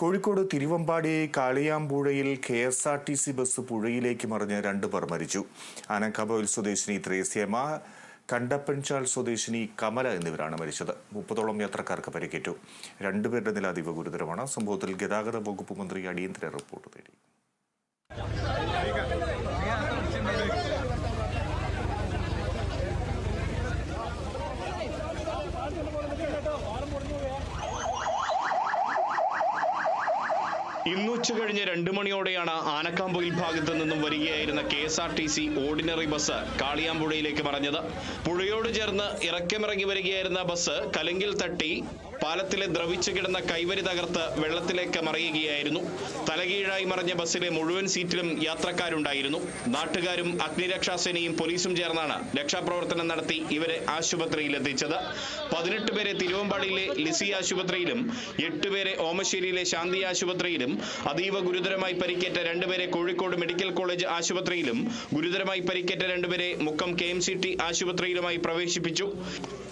Kozhikode Thiruvambady കാളിയാമ്പുഴയിൽ K S R T C bus പുഴയിലേക്ക് മറിഞ്ഞ് രണ്ടു പേർ മരിച്ചു. ആനക്കാബോയിൽ സ്വദേശിനി ത്രേസ്യമ്മ കണ്ടപ്പൻചാൾ സ്വദേശിനി കമല എന്നിവരാണ് മരിച്ചത്. മുപ്പതോളം യാത്രക്കാർക്ക് പരിക്കേറ്റു. രണ്ടുപേരുടെ നില അതീവ ഗുരുതരമാണ്. സംഭവത്തിൽ ഗതാഗത വകുപ്പ് മന്ത്രി അടിയന്തര റിപ്പോർട്ട് തേടി. ഇന്ന് ഉച്ച കഴിഞ്ഞ് രണ്ടു മണിയോടെയാണ് ആനക്കാമ്പുയിൽ ഭാഗത്ത് നിന്നും വരികയായിരുന്ന K S R T C ordinary bus കാളിയാമ്പുഴയിലേക്ക് മറഞ്ഞത്. പുഴയോട് ചേർന്ന് ഇറക്കമിറങ്ങി വരികയായിരുന്ന ബസ് കലങ്കിൽ തട്ടി പാലത്തിലെ ദ്രവിച്ചു കിടന്ന കൈവരി തകർത്ത് വെള്ളത്തിലേക്ക് മറിയുകയായിരുന്നു. തലകീഴായി മറിഞ്ഞ ബസ്സിലെ മുഴുവൻ സീറ്റിലും യാത്രക്കാരുണ്ടായിരുന്നു. നാട്ടുകാരും അഗ്നിരക്ഷാസേനയും പോലീസും ചേർന്നാണ് രക്ഷാപ്രവർത്തനം നടത്തി ഇവരെ ആശുപത്രിയിൽ എത്തിച്ചത് പതിനെട്ട് പേരെ തിരുവമ്പാടിയിലെ ലിസി ആശുപത്രിയിലും എട്ടുപേരെ ഓമശ്ശേരിയിലെ ശാന്തി ആശുപത്രിയിലും അതീവ ഗുരുതരമായി പരിക്കേറ്റ രണ്ടുപേരെ കോഴിക്കോട് മെഡിക്കൽ കോളേജ് ആശുപത്രിയിലും ഗുരുതരമായി പരിക്കേറ്റ രണ്ടുപേരെ Mukkam K M C T ആശുപത്രിയിലുമായി പ്രവേശിപ്പിച്ചു.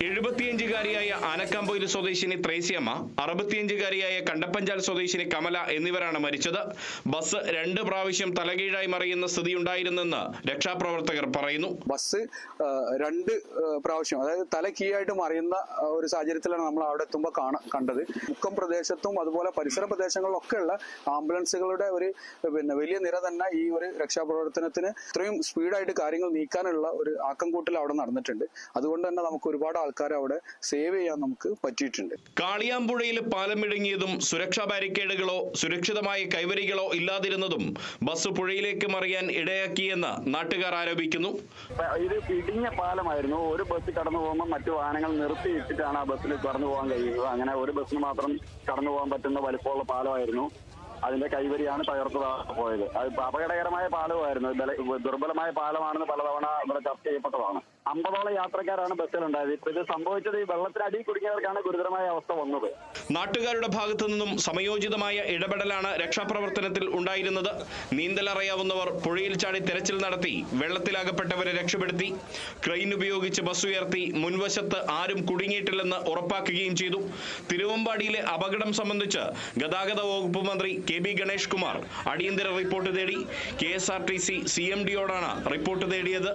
എഴുപത്തിയഞ്ചുകാരിയായ ആനക്കാമ്പൊയിൽ സ്വദേശിനി ത്രേസ്യമ്മ അറുപത്തിയഞ്ചുകാരിയായ കണ്ടപ്പഞ്ചാൽ സ്വദേശിനി കമല എന്നിവരാണ് മരിച്ചത്. ബസ് രണ്ട് പ്രാവശ്യം തലകീഴായി മറിയുന്ന സ്ഥിതിയുണ്ടായിരുന്നെന്ന് രക്ഷാപ്രവർത്തകർ പറയുന്നു. ബസ് രണ്ട് പ്രാവശ്യം അതായത് തല കീഴായിട്ട് മറിയുന്ന ഒരു സാഹചര്യത്തിലാണ് നമ്മൾ അവിടെ എത്തുമ്പോൾ കാണ കണ്ടത്. മുക്കം പ്രദേശത്തും അതുപോലെ പരിസര പ്രദേശങ്ങളിലൊക്കെ ഉള്ള ആംബുലൻസുകളുടെ ഒരു പിന്നെ വലിയ നിര തന്നെ ഈ ഒരു രക്ഷാപ്രവർത്തനത്തിന് ഇത്രയും സ്പീഡായിട്ട് കാര്യങ്ങൾ നീക്കാനുള്ള ഒരു ആക്കം കൂട്ടൽ അവിടെ നടന്നിട്ടുണ്ട്. അതുകൊണ്ട് തന്നെ നമുക്ക് ഒരുപാട് ആൾക്കാരെ അവിടെ സേവ് ചെയ്യാൻ നമുക്ക് പറ്റിയിട്ടുണ്ട്. കാളിയാമ്പുഴയിൽ പാലം ഇടുങ്ങിയതും സുരക്ഷാ ബാരിക്കേഡുകളോ സുരക്ഷിതമായ കൈവരികളോ ഇല്ലാതിരുന്നതും ബസ് പുഴയിലേക്ക് മറിയാൻ ഇടയാക്കിയെന്ന് നാട്ടുകാർ ആരോപിക്കുന്നു. ഇത് ഇടിഞ്ഞ പാലമായിരുന്നു. ഒരു ബസ് കടന്നു പോകുമ്പോൾ മറ്റു വാഹനങ്ങൾ നിർത്തിയിട്ടിട്ടാണ് ആ ബസ്സിൽ കടന്നു പോകാൻ കഴിയുന്നത്. അങ്ങനെ ഒരു ബസ്സിന് മാത്രം കടന്നു പോകാൻ പറ്റുന്ന വലിപ്പമുള്ള പാലമായിരുന്നു. അതിന്റെ കൈവരിയാണ് തകർത്തത് പോയത്. അപകടകരമായ പാലമായിരുന്നു. ദുർബലമായ പാലമാണെന്ന് പലതവണ ഇവിടെ ചർച്ച ചെയ്യപ്പെട്ടതാണ്. അമ്പതോളം യാത്രക്കാരാണ് ബസ്സിലുണ്ടായത്. ഇപ്പൊ ഇത് സംഭവിച്ചത് ഈ വെള്ളത്തിനടി കുടുങ്ങിയവർക്കാണ് ഗുരുതരമായ അവസ്ഥ വന്നത്. നാട്ടുകാരുടെ ഭാഗത്തു നിന്നും സമയോചിതമായ ഇടപെടലാണ് രക്ഷാപ്രവർത്തനത്തിൽ ഉണ്ടായിരുന്നത്. നീന്തലറിയാവുന്നവർ പുഴയിൽ ചാടി തെരച്ചിൽ നടത്തി വെള്ളത്തിലാകപ്പെട്ടവരെ രക്ഷപ്പെടുത്തി ക്രെയിൻ ഉപയോഗിച്ച് ബസ് ഉയർത്തി മുൻവശത്ത് ആരും കുടുങ്ങിയിട്ടില്ലെന്ന് ഉറപ്പാക്കുകയും ചെയ്തു. തിരുവമ്പാടിയിലെ അപകടം സംബന്ധിച്ച് ഗതാഗത വകുപ്പ് മന്ത്രി കെ ബി ഗണേഷ് കുമാർ അടിയന്തര റിപ്പോർട്ട് തേടി. K S R T C C M ഡിയോടാണ് report തേടിയത്.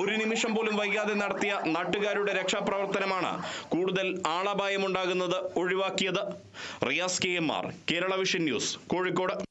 ഒരു നിമിഷം പോലും വൈകാതെ നടത്തിയ നാട്ടുകാരുടെ രക്ഷാപ്രവർത്തനമാണ് കൂടുതൽ ആളപായമുണ്ടാകുന്നത് ഒഴിവാക്കിയത്. Riyas K M R Kerala Vision News Kozhikode.